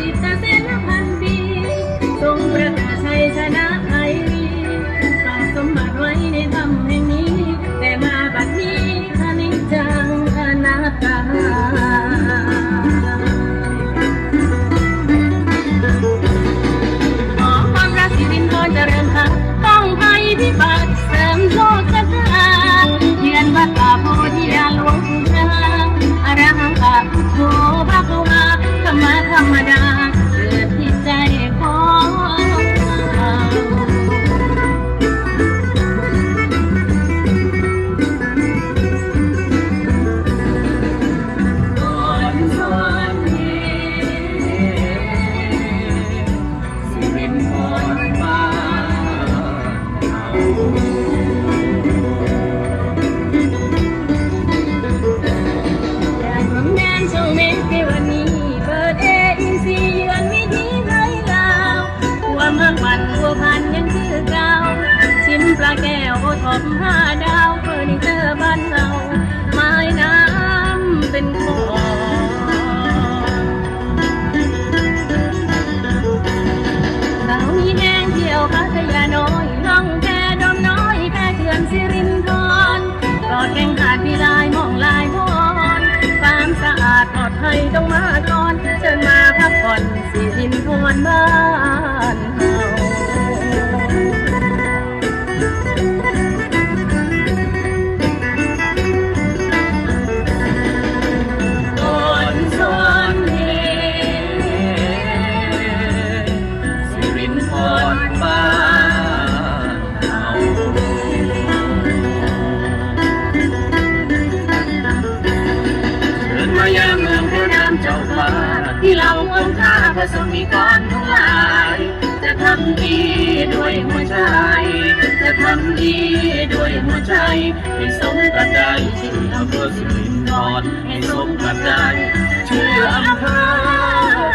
Cositas เดวันนี้เปิดเออินซีเยือนมิถีไรลาวหัวมากวันหัวพันยังคือเก่าชิมปลาแก้วโอทอปห้าดาวเฟอร์นิเจอร์บ้านเราไม้น้ำเป็นของสาวยีแมงเที่ยวพัทยาน้อยล่องแรินบ้านเฮา ที่เราควรค่าพระสมิกรทั้งหลาย จะทำดีด้วยหัวใจ จะทำดีด้วยหัวใจ ให้สมกับใจชื่ออำเภอสิรินทรให้สมกับใจชื่ออำเภอ